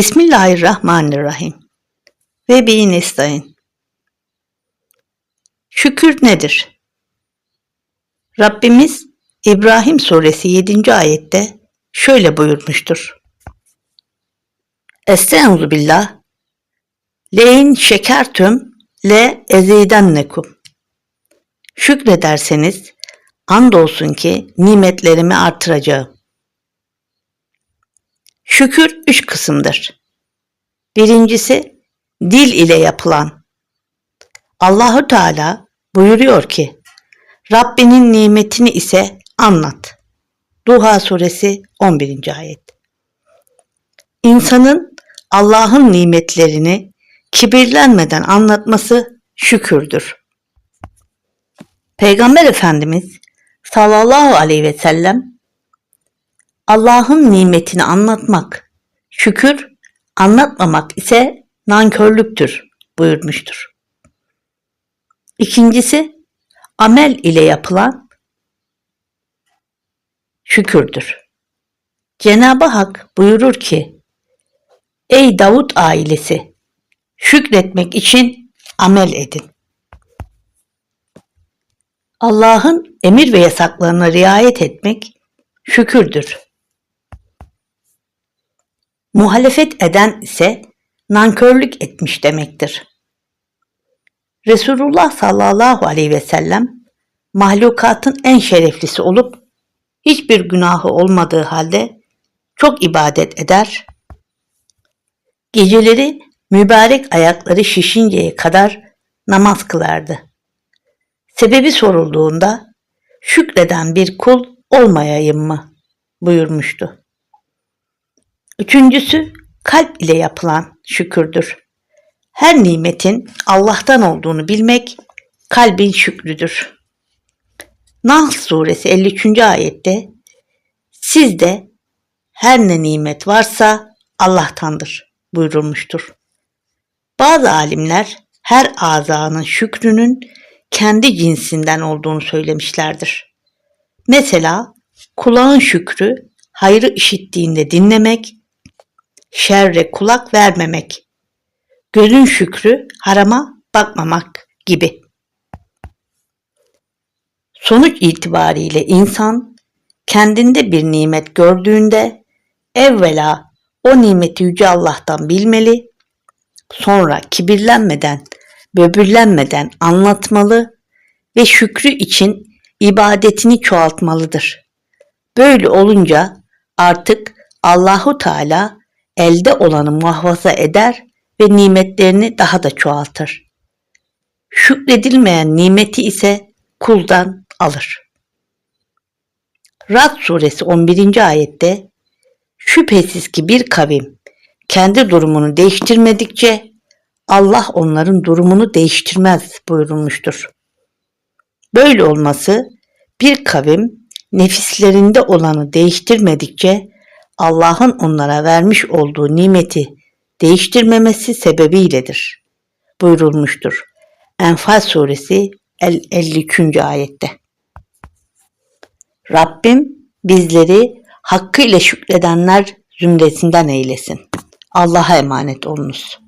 Bismillahirrahmanirrahim. Ve bi nestaîn. Şükür nedir? Rabbimiz İbrahim suresi 7. ayette şöyle buyurmuştur. Estaizu billah. Leyin şekertüm le ezidennekum. Şükrederseniz andolsun ki nimetlerimi artıracağım. Şükür üç kısımdır. Birincisi dil ile yapılan. Allahu Teala buyuruyor ki Rabbinin nimetini ise anlat. Duha suresi 11. ayet. İnsanın Allah'ın nimetlerini kibirlenmeden anlatması şükürdür. Peygamber Efendimiz sallallahu aleyhi ve sellem Allah'ın nimetini anlatmak şükür, anlatmamak ise nankörlüktür buyurmuştur. İkincisi amel ile yapılan şükürdür. Cenab-ı Hak buyurur ki Ey Davut ailesi şükretmek için amel edin. Allah'ın emir ve yasaklarına riayet etmek şükürdür. Muhalefet eden ise nankörlük etmiş demektir. Resulullah sallallahu aleyhi ve sellem mahlukatın en şereflisi olup hiçbir günahı olmadığı halde çok ibadet eder. Geceleri mübarek ayakları şişinceye kadar namaz kılardı. Sebebi sorulduğunda şükreden bir kul olmayayım mı buyurmuştu. Üçüncüsü kalp ile yapılan şükürdür. Her nimetin Allah'tan olduğunu bilmek kalbin şükrüdür. Nahl suresi 53. ayette sizde her ne nimet varsa Allah'tandır buyurulmuştur. Bazı alimler her azanın şükrünün kendi cinsinden olduğunu söylemişlerdir. Mesela kulağın şükrü hayrı işittiğinde dinlemek, şerre kulak vermemek, gözün şükrü harama bakmamak gibi. Sonuç itibariyle insan kendinde bir nimet gördüğünde evvela o nimeti Yüce Allah'tan bilmeli, sonra kibirlenmeden, böbürlenmeden anlatmalı ve şükrü için ibadetini çoğaltmalıdır. Böyle olunca artık Allahu Teala elde olanı muhafaza eder ve nimetlerini daha da çoğaltır. Şükredilmeyen nimeti ise kuldan alır. Rad suresi 11. ayette şüphesiz ki bir kavim kendi durumunu değiştirmedikçe Allah onların durumunu değiştirmez buyurulmuştur. Böyle olması bir kavim nefislerinde olanı değiştirmedikçe Allah'ın onlara vermiş olduğu nimeti değiştirmemesi sebebiyledir. Buyurulmuştur. Enfal suresi 52. ayette. Rabbim bizleri hakkıyla şükredenler zümresinden eylesin. Allah'a emanet olunuz.